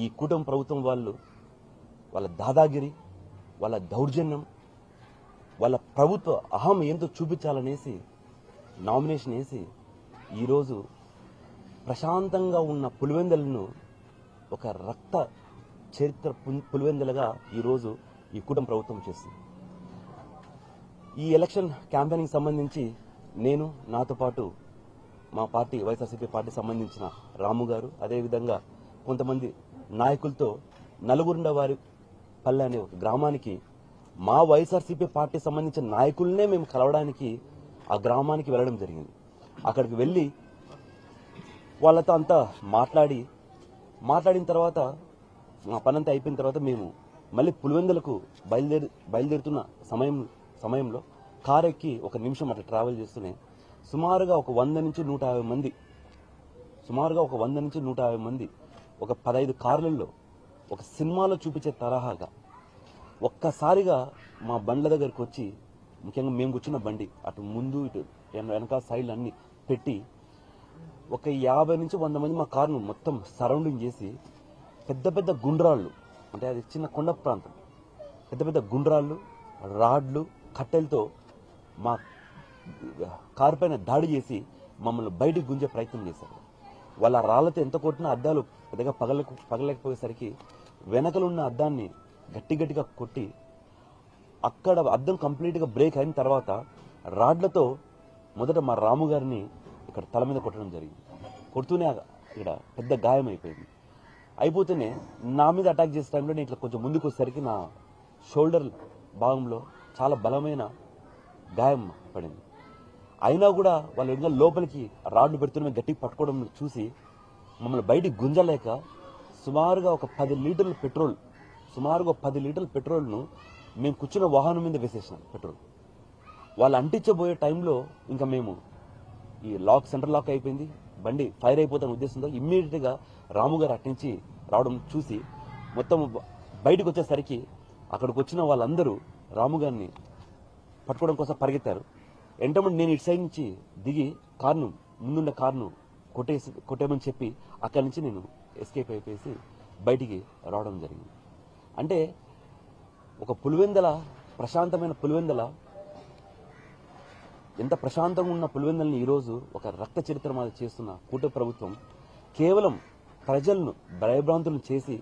ఈ కూటమి ప్రభుత్వం వాళ్ళు వాళ్ళ దాదాగిరి వాళ్ళ దౌర్జన్యం వాళ్ళ ప్రభుత్వ అహం ఎంతో చూపించాలనేసి నామినేషన్ వేసి ఈరోజు ప్రశాంతంగా ఉన్న పులివెందలను ఒక రక్త చరిత్ర పులివెందలుగా ఈరోజు ఈ కూటమి ప్రభుత్వం చేస్తుంది ఈ ఎలక్షన్ క్యాంపెయినింగ్ సంబంధించి నేను నాతో పాటు మా పార్టీ వైఎస్ఆర్సీపీ పార్టీ సంబంధించిన రాము గారు అదేవిధంగా కొంతమంది నాయకులతో నలుగురుండ వారి పల్లె అనే ఒక గ్రామానికి మా వైఎస్ఆర్సీపీ పార్టీ సంబంధించిన నాయకులనే మేము కలవడానికి ఆ గ్రామానికి వెళ్ళడం జరిగింది. అక్కడికి వెళ్ళి వాళ్ళతో అంతా మాట్లాడి మాట్లాడిన తర్వాత మా పనంతా అయిపోయిన తర్వాత మేము మళ్ళీ పులివెందులకు బయలుదేరి బయలుదేరుతున్న సమయం సమయంలో కారు ఎక్కి ఒక నిమిషం అట్లా ట్రావెల్ చేస్తూనే సుమారుగా ఒక వంద నుంచి నూట యాభై మంది సుమారుగా ఒక వంద నుంచి నూట యాభై మంది ఒక పదహైదు కార్లలో ఒక సినిమాలో చూపించే తరహాగా ఒక్కసారిగా మా బండ్ల దగ్గరకు వచ్చి ముఖ్యంగా మేము కూర్చున్న బండి అటు ముందు ఇటు వెనక సైడ్లు అన్ని పెట్టి ఒక యాభై నుంచి వంద మంది మా కారును మొత్తం సరౌండింగ్ చేసి పెద్ద పెద్ద గుండ్రాళ్ళు అంటే అది చిన్న కొండ ప్రాంతం పెద్ద పెద్ద గుండ్రాళ్ళు రాడ్లు కట్టెలతో మా కారు పైన దాడి చేసి మమ్మల్ని బయటికి గుంజే ప్రయత్నం చేశారు. వాళ్ళ రాళ్ళతో ఎంత కొట్టినా అద్దాలు పెద్దగా పగల పగలేకపోయేసరికి వెనకలున్న అద్దాన్ని గట్టి గట్టిగా కొట్టి అక్కడ అద్దం కంప్లీట్గా బ్రేక్ అయిన తర్వాత రాడ్లతో మొదట మా రాము గారిని ఇక్కడ తల మీద కొట్టడం జరిగింది. కొడుతూనే ఇక్కడ పెద్ద గాయం అయిపోయింది. అయిపోతేనే నా మీద అటాక్ చేసే టైంలో నేను ఇట్లా కొంచెం ముందుకు వచ్చేసరికి నా షోల్డర్ భాగంలో చాలా బలమైన గాయం పడింది. అయినా కూడా వాళ్ళు ఇంకా లోపలికి రాడ్లు పెడుతున్న గట్టిగా పట్టుకోవడం చూసి మమ్మల్ని బయటికి గుంజలేక సుమారుగా ఒక పది లీటర్ల పెట్రోల్ సుమారుగా పది లీటర్ల పెట్రోల్ను మేము కూర్చున్న వాహనం మీద వేసేసినాం పెట్రోల్. వాళ్ళు అంటించబోయే టైంలో ఇంకా మేము ఈ లాక్ సెంటర్ లాక్ అయిపోయింది. బండి ఫైర్ అయిపోతున్న ఉద్దేశంతో ఇమ్మీడియట్గా రాముగారు రాము గారు రావడం చూసి మొత్తం బయటకు వచ్చేసరికి అక్కడికి వచ్చిన వాళ్ళందరూ రాముగారిని పట్టుకోవడం కోసం పరిగెత్తారు. వెంటనే నేను ఇటు సైడ్ నుంచి దిగి కార్ను ముందున్న కార్ను కొట్టేసి కొట్టేమని చెప్పి అక్కడి నుంచి నేను ఎస్కేప్ అయిపోయేసి బయటికి రావడం జరిగింది. అంటే ఒక పులివెందల ప్రశాంతమైన పులివెందల ఎంత ప్రశాంతంగా ఉన్న పులివెందల్ని ఈరోజు ఒక రక్త చరిత్ర మాది చేస్తున్న కూట ప్రభుత్వం కేవలం ప్రజలను భయభ్రాంతులను చేసి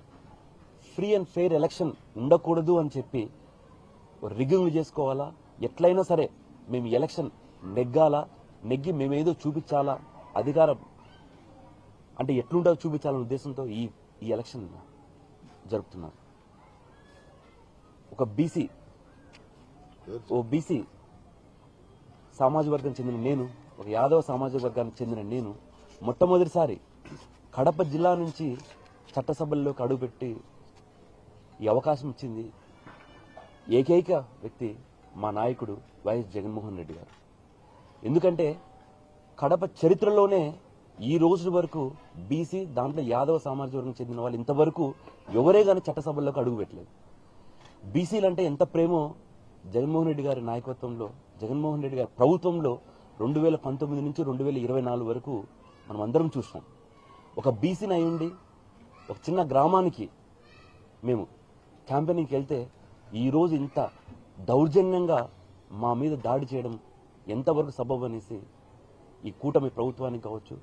ఫ్రీ అండ్ ఫెయిర్ ఎలక్షన్ ఉండకూడదు అని చెప్పి రిగ్గింగ్లు చేసుకోవాలా? ఎట్లయినా సరే మేము ఎలక్షన్ నెగ్గాలా? నెగ్గి మేమేదో చూపించాలా? అధికారం అంటే ఎట్లుండో చూపించాలనే ఉద్దేశంతో ఈ ఈ ఎలక్షన్ జరుపుతున్నారు. ఒక బీసీ ఓ బీసీ సమాజ వర్గం చెందిన నేను ఒక యాదవ సమాజ వర్గానికి చెందిన నేను మొట్టమొదటిసారి కడప జిల్లా నుంచి చట్టసభల్లోకి అడుగుపెట్టి ఈ అవకాశం ఇచ్చింది ఏకైక వ్యక్తి మా నాయకుడు వైఎస్ జగన్మోహన్ రెడ్డి గారు. ఎందుకంటే కడప చరిత్రలోనే ఈ రోజు వరకు బీసీ దాంట్లో యాదవ సామాజిక వర్గం చెందిన వాళ్ళు ఇంతవరకు ఎవరే కానీ చట్టసభల్లోకి అడుగుపెట్టలేదు బీసీలు అంటే ఎంత ప్రేమో జగన్మోహన్ రెడ్డి గారి నాయకత్వంలో జగన్మోహన్ రెడ్డి గారి ప్రభుత్వంలో రెండు వేల పంతొమ్మిది నుంచి రెండు వేల ఇరవై నాలుగు వరకు మనం అందరం చూసినాం. ఒక బీసీని అయి ఉండి ఒక చిన్న గ్రామానికి మేము క్యాంపెయినింగ్కి వెళ్తే ఈరోజు ఇంత దౌర్జన్యంగా మా మీద దాడి చేయడం ఎంతవరకు సబబు అనేసి ఈ కూటమి ప్రభుత్వానికి కావచ్చు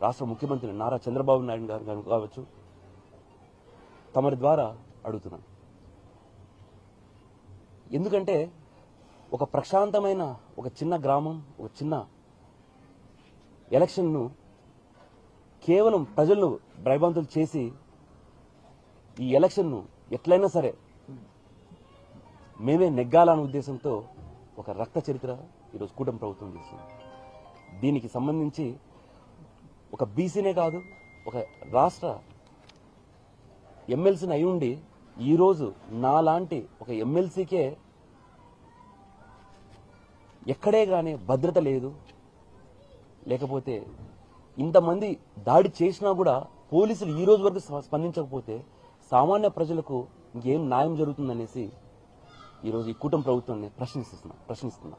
రాష్ట్ర ముఖ్యమంత్రి నారా చంద్రబాబు నాయుడు గారు కావచ్చు తమరి ద్వారా అడుగుతున్నాను ఎందుకంటే ఒక ప్రశాంతమైన ఒక చిన్న గ్రామం ఒక చిన్న ఎలక్షన్ను కేవలం ప్రజలను భయభ్రాంతులు చేసి ఈ ఎలక్షన్ను ఎట్లయినా సరే మేమే నెగ్గాలన్న ఉద్దేశంతో ఒక రక్త చరిత్ర ఈరోజు కూటమి ప్రభుత్వం చేస్తుంది దీనికి సంబంధించి ఒక బీసీనే కాదు ఒక రాష్ట్ర ఎమ్మెల్సీని అయి ఉండి ఈరోజు నాలాంటి ఒక ఎమ్మెల్సీకే ఎక్కడే కానీ భద్రత లేదు. లేకపోతే ఇంతమంది దాడి చేసినా కూడా పోలీసులు ఈ రోజు వరకు స్పందించకపోతే సామాన్య ప్రజలకు ఇంకేం న్యాయం జరుగుతుందనేసి ఈరోజు ఈ కూటమి ప్రభుత్వాన్ని ప్రశ్నిస్తున్నా ప్రశ్నిస్తున్నా.